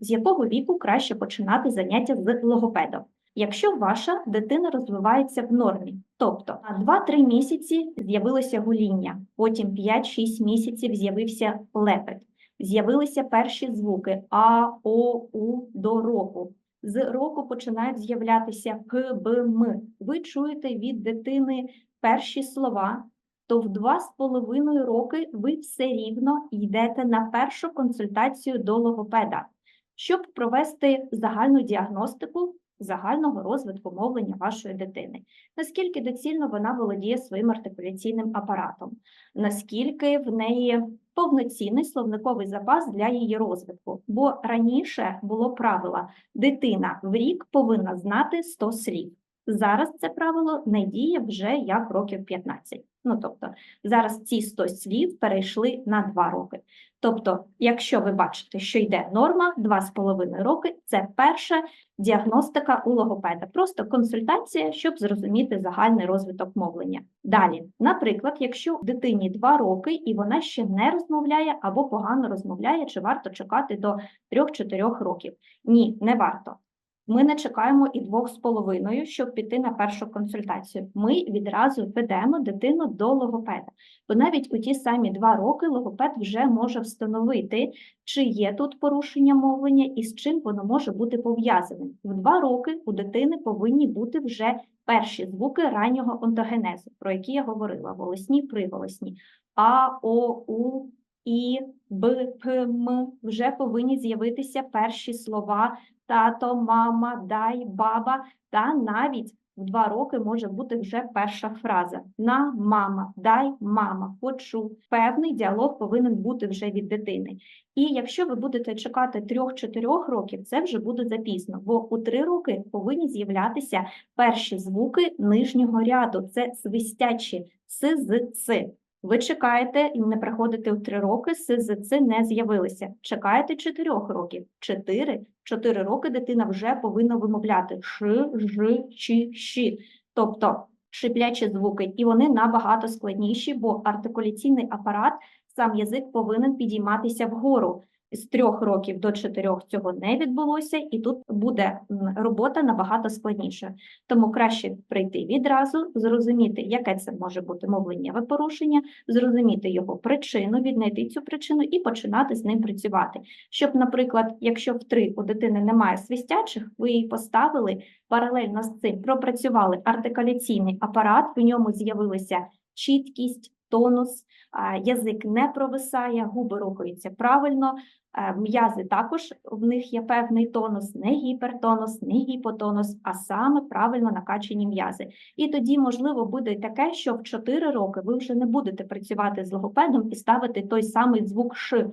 З якого віку краще починати заняття з логопедом? Якщо ваша дитина розвивається в нормі, тобто на 2-3 місяці з'явилося гуління, потім 5-6 місяців з'явився лепет, з'явилися перші звуки А, О, У до року. З року починають з'являтися П, Б, М. Ви чуєте від дитини перші слова, то в два з половиною роки ви все рівно йдете на першу консультацію до логопеда, щоб провести загальну діагностику загального розвитку мовлення вашої дитини, наскільки доцільно вона володіє своїм артикуляційним апаратом, наскільки в неї повноцінний словниковий запас для її розвитку. Бо раніше було правило, дитина в рік повинна знати 100 слів. Зараз це правило не діє вже як років 15. Ну тобто зараз ці 100 слів перейшли на 2 роки. Тобто, якщо ви бачите, що йде норма 2,5 роки, це перша діагностика у логопеда, просто консультація, щоб зрозуміти загальний розвиток мовлення. Далі, наприклад, якщо дитині 2 роки і вона ще не розмовляє або погано розмовляє, чи варто чекати до 3-4 років? Ні, не варто. Ми не чекаємо і двох з половиною, щоб піти на першу консультацію. Ми відразу ведемо дитину до логопеда. Бо навіть у ті самі два роки логопед вже може встановити, чи є тут порушення мовлення і з чим воно може бути пов'язаним. В два роки у дитини повинні бути вже перші звуки раннього онтогенезу, про які я говорила: голосні, приголосні. А, О, У, І, Б, П, М вже повинні з'явитися перші слова тато, мама, дай, баба, та навіть в два роки може бути вже перша фраза на мама, дай мама, почув. Певний діалог повинен бути вже від дитини. І якщо ви будете чекати 3-4 років, це вже буде запізно, бо у 3 роки повинні з'являтися перші звуки нижнього ряду. Це свистячі с з ц. Ви чекаєте і не приходите в 3 роки, СЗЦ не з'явилися. Чекаєте 4 років. 4 4 роки дитина вже повинна вимовляти ш, ж, чи, щі, тобто шиплячі звуки, і вони набагато складніші, бо артикуляційний апарат, сам язик повинен підійматися вгору. З трьох років до чотирьох цього не відбулося, і тут буде робота набагато складніша. Тому краще прийти відразу, зрозуміти, яке це може бути мовленнєве порушення, зрозуміти його причину, віднайти цю причину і починати з ним працювати. Щоб, наприклад, якщо в три у дитини немає свистячих, ви її поставили паралельно з цим, пропрацювали артикуляційний апарат, в ньому з'явилася чіткість, тонус, язик не провисає, губи рухаються правильно. М'язи також в них є певний тонус, не гіпертонус, не гіпотонус, а саме правильно накачані м'язи. І тоді, можливо, буде таке, що в 4 роки ви вже не будете працювати з логопедом і ставити той самий звук Ш.